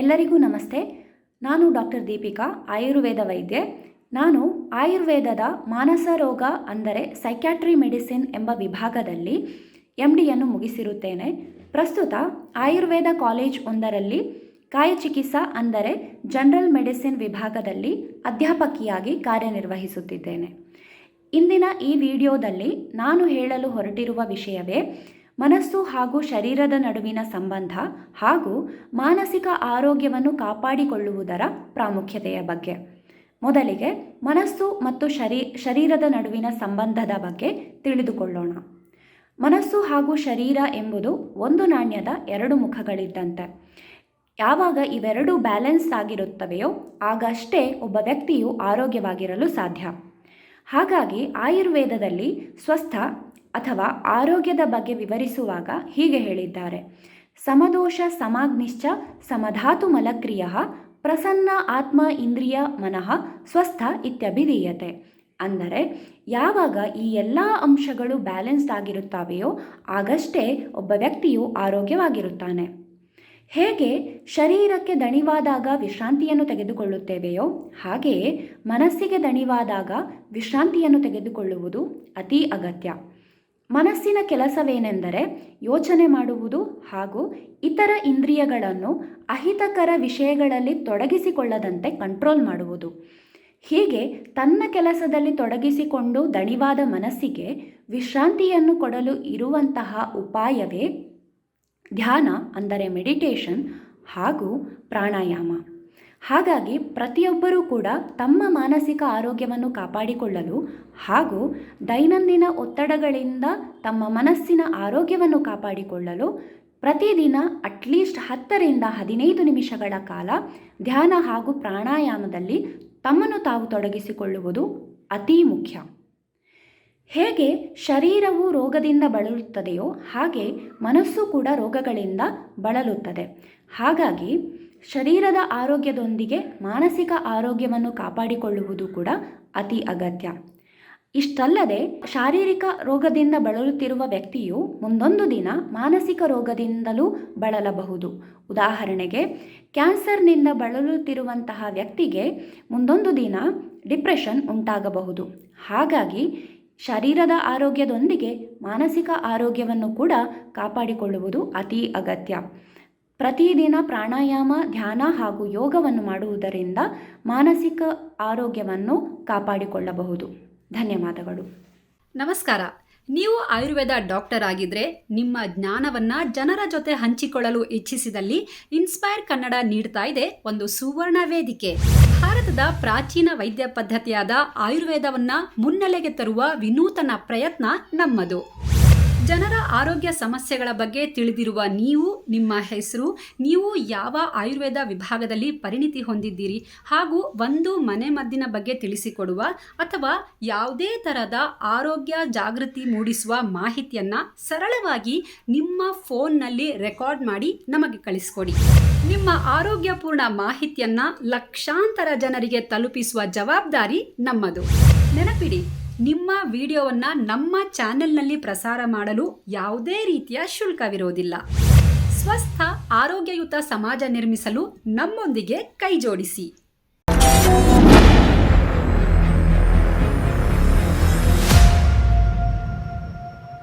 ಎಲ್ಲರಿಗೂ ನಮಸ್ತೆ. ನಾನು ಡಾಕ್ಟರ್ ದೀಪಿಕಾ, ಆಯುರ್ವೇದ ವೈದ್ಯೆ. ನಾನು ಆಯುರ್ವೇದದ ಮಾನಸ ರೋಗ ಅಂದರೆ ಸೈಕ್ಯಾಟ್ರಿ ಮೆಡಿಸಿನ್ ಎಂಬ ವಿಭಾಗದಲ್ಲಿ ಎಂ ಡಿಯನ್ನು ಮುಗಿಸಿರುತ್ತೇನೆ. ಪ್ರಸ್ತುತ ಆಯುರ್ವೇದ ಕಾಲೇಜ್ ಒಂದರಲ್ಲಿ ಕಾಯಚಿಕಿತ್ಸಾ ಅಂದರೆ ಜನರಲ್ ಮೆಡಿಸಿನ್ ವಿಭಾಗದಲ್ಲಿ ಅಧ್ಯಾಪಕಿಯಾಗಿ ಕಾರ್ಯನಿರ್ವಹಿಸುತ್ತಿದ್ದೇನೆ. ಇಂದಿನ ಈ ವಿಡಿಯೋದಲ್ಲಿ ನಾನು ಹೇಳಲು ಹೊರಟಿರುವ ವಿಷಯವೇ ಮನಸ್ಸು ಹಾಗೂ ಶರೀರದ ನಡುವಿನ ಸಂಬಂಧ ಹಾಗೂ ಮಾನಸಿಕ ಆರೋಗ್ಯವನ್ನು ಕಾಪಾಡಿಕೊಳ್ಳುವುದರ ಪ್ರಾಮುಖ್ಯತೆಯ ಬಗ್ಗೆ. ಮೊದಲಿಗೆ ಮನಸ್ಸು ಮತ್ತು ಶರೀ, ಶರೀರದ ನಡುವಿನ ಸಂಬಂಧದ ಬಗ್ಗೆ ತಿಳಿದುಕೊಳ್ಳೋಣ. ಮನಸ್ಸು ಹಾಗೂ ಶರೀರ ಎಂಬುದು ಒಂದು ನಾಣ್ಯದ ಎರಡು ಮುಖಗಳಿದ್ದಂತೆ. ಯಾವಾಗ ಇವೆರಡೂ ಬ್ಯಾಲೆನ್ಸ್ ಆಗಿರುತ್ತವೆಯೋ ಆಗಷ್ಟೇ ಒಬ್ಬ ವ್ಯಕ್ತಿಯು ಆರೋಗ್ಯವಾಗಿರಲು ಸಾಧ್ಯ. ಹಾಗಾಗಿ ಆಯುರ್ವೇದದಲ್ಲಿ ಸ್ವಸ್ಥ ಅಥವಾ ಆರೋಗ್ಯದ ಬಗ್ಗೆ ವಿವರಿಸುವಾಗ ಹೀಗೆ ಹೇಳಿದ್ದಾರೆ. ಸಮದೋಷ ಸಮಾಗ್ನಿಶ್ಚ ಸಮಧಾತು ಮಲಕ್ರಿಯ ಪ್ರಸನ್ನ ಆತ್ಮ ಇಂದ್ರಿಯ ಮನಃ ಸ್ವಸ್ಥ ಇತ್ಯಭಿಧೀಯತೆ. ಅಂದರೆ ಯಾವಾಗ ಈ ಎಲ್ಲ ಅಂಶಗಳು ಬ್ಯಾಲೆನ್ಸ್ಡ್ ಆಗಿರುತ್ತವೆಯೋ ಆಗಷ್ಟೇ ಒಬ್ಬ ವ್ಯಕ್ತಿಯು ಆರೋಗ್ಯವಾಗಿರುತ್ತಾನೆ. ಹೇಗೆ ಶರೀರಕ್ಕೆ ದಣಿವಾದಾಗ ವಿಶ್ರಾಂತಿಯನ್ನು ತೆಗೆದುಕೊಳ್ಳುತ್ತೇವೆಯೋ, ಹಾಗೆಯೇ ಮನಸ್ಸಿಗೆ ದಣಿವಾದಾಗ ವಿಶ್ರಾಂತಿಯನ್ನು ತೆಗೆದುಕೊಳ್ಳುವುದು ಅತಿ ಅಗತ್ಯ. ಮನಸ್ಸಿನ ಕೆಲಸವೇನೆಂದರೆ ಯೋಚನೆ ಮಾಡುವುದು ಹಾಗೂ ಇತರ ಇಂದ್ರಿಯಗಳನ್ನು ಅಹಿತಕರ ವಿಷಯಗಳಲ್ಲಿ ತೊಡಗಿಸಿಕೊಳ್ಳದಂತೆ ಕಂಟ್ರೋಲ್ ಮಾಡುವುದು. ಹೀಗೆ ತನ್ನ ಕೆಲಸದಲ್ಲಿ ತೊಡಗಿಸಿಕೊಂಡು ದಣಿವಾದ ಮನಸ್ಸಿಗೆ ವಿಶ್ರಾಂತಿಯನ್ನು ಕೊಡಲು ಇರುವಂತಹ ಉಪಾಯವೇ ಧ್ಯಾನ ಅಂದರೆ ಮೆಡಿಟೇಷನ್ ಹಾಗೂ ಪ್ರಾಣಾಯಾಮ. ಹಾಗಾಗಿ ಪ್ರತಿಯೊಬ್ಬರೂ ಕೂಡ ತಮ್ಮ ಮಾನಸಿಕ ಆರೋಗ್ಯವನ್ನು ಕಾಪಾಡಿಕೊಳ್ಳಲು ಹಾಗೂ ದೈನಂದಿನ ಒತ್ತಡಗಳಿಂದ ತಮ್ಮ ಮನಸ್ಸಿನ ಆರೋಗ್ಯವನ್ನು ಕಾಪಾಡಿಕೊಳ್ಳಲು ಪ್ರತಿದಿನ ಅಟ್ಲೀಸ್ಟ್ ಹತ್ತರಿಂದ ಹದಿನೈದು ನಿಮಿಷಗಳ ಕಾಲ ಧ್ಯಾನ ಹಾಗೂ ಪ್ರಾಣಾಯಾಮದಲ್ಲಿ ತಮ್ಮನ್ನು ತಾವು ತೊಡಗಿಸಿಕೊಳ್ಳುವುದು ಅತೀ ಮುಖ್ಯ. ಹೇಗೆ ಶರೀರವು ರೋಗದಿಂದ ಬಳಲುತ್ತದೆಯೋ ಹಾಗೆ ಮನಸ್ಸು ಕೂಡ ರೋಗಗಳಿಂದ ಬಳಲುತ್ತದೆ. ಹಾಗಾಗಿ ಶರೀರದ ಆರೋಗ್ಯದೊಂದಿಗೆ ಮಾನಸಿಕ ಆರೋಗ್ಯವನ್ನು ಕಾಪಾಡಿಕೊಳ್ಳುವುದು ಕೂಡ ಅತಿ ಅಗತ್ಯ. ಇಷ್ಟಲ್ಲದೆ ಶಾರೀರಿಕ ರೋಗದಿಂದ ಬಳಲುತ್ತಿರುವ ವ್ಯಕ್ತಿಯು ಮುಂದೊಂದು ದಿನ ಮಾನಸಿಕ ರೋಗದಿಂದಲೂ ಬಳಲಬಹುದು. ಉದಾಹರಣೆಗೆ, ಕ್ಯಾನ್ಸರ್ನಿಂದ ಬಳಲುತ್ತಿರುವಂತಹ ವ್ಯಕ್ತಿಗೆ ಮುಂದೊಂದು ದಿನ ಡಿಪ್ರೆಷನ್ ಉಂಟಾಗಬಹುದು. ಹಾಗಾಗಿ ಶರೀರದ ಆರೋಗ್ಯದೊಂದಿಗೆ ಮಾನಸಿಕ ಆರೋಗ್ಯವನ್ನು ಕೂಡ ಕಾಪಾಡಿಕೊಳ್ಳುವುದು ಅತಿ ಅಗತ್ಯ. ಪ್ರತಿದಿನ ಪ್ರಾಣಾಯಾಮ, ಧ್ಯಾನ ಹಾಗೂ ಯೋಗವನ್ನು ಮಾಡುವುದರಿಂದ ಮಾನಸಿಕ ಆರೋಗ್ಯವನ್ನು ಕಾಪಾಡಿಕೊಳ್ಳಬಹುದು. ಧನ್ಯವಾದಗಳು. ನಮಸ್ಕಾರ. ನೀವು ಆಯುರ್ವೇದ ಡಾಕ್ಟರ್ ಆಗಿದ್ರೆ ನಿಮ್ಮ ಜ್ಞಾನವನ್ನ ಜನರ ಜೊತೆ ಹಂಚಿಕೊಳ್ಳಲು ಇಚ್ಛಿಸಿದಲ್ಲಿ ಇನ್ಸ್ಪೈರ್ ಕನ್ನಡ ನೀಡ್ತಾ ಇದೆ ಒಂದು ಸುವರ್ಣ ವೇದಿಕೆ. ಭಾರತದ ಪ್ರಾಚೀನ ವೈದ್ಯ ಪದ್ಧತಿಯಾದ ಆಯುರ್ವೇದವನ್ನ ಮುನ್ನೆಲೆಗೆ ತರುವ ವಿನೂತನ ಪ್ರಯತ್ನ ನಮ್ಮದು. ಜನರ ಆರೋಗ್ಯ ಸಮಸ್ಯೆಗಳ ಬಗ್ಗೆ ತಿಳಿದಿರುವ ನೀವು ನಿಮ್ಮ ಹೆಸರು, ನೀವು ಯಾವ ಆಯುರ್ವೇದ ವಿಭಾಗದಲ್ಲಿ ಪರಿಣಿತಿ ಹೊಂದಿದ್ದೀರಿ ಹಾಗೂ ಒಂದು ಮನೆ ಮದ್ದಿನ ಬಗ್ಗೆ ತಿಳಿಸಿಕೊಡುವ ಅಥವಾ ಯಾವುದೇ ತರಹದ ಆರೋಗ್ಯ ಜಾಗೃತಿ ಮೂಡಿಸುವ ಮಾಹಿತಿಯನ್ನು ಸರಳವಾಗಿ ನಿಮ್ಮ ಫೋನ್ನಲ್ಲಿ ರೆಕಾರ್ಡ್ ಮಾಡಿ ನಮಗೆ ಕಳಿಸ್ಕೊಡಿ. ನಿಮ್ಮ ಆರೋಗ್ಯಪೂರ್ಣ ಮಾಹಿತಿಯನ್ನು ಲಕ್ಷಾಂತರ ಜನರಿಗೆ ತಲುಪಿಸುವ ಜವಾಬ್ದಾರಿ ನಮ್ಮದು. ನೆನಪಿಡಿ ನಿಮ್ಮ ವಿಡಿಯೋವನ್ನು ನಮ್ಮ ಚಾನೆಲ್ನಲ್ಲಿ ಪ್ರಸಾರ ಮಾಡಲು ಯಾವುದೇ ರೀತಿಯ ಶುಲ್ಕವಿರೋದಿಲ್ಲ. ಸ್ವಸ್ಥ, ಆರೋಗ್ಯಯುತ ಸಮಾಜ ನಿರ್ಮಿಸಲು ನಮ್ಮೊಂದಿಗೆ ಕೈಜೋಡಿಸಿ.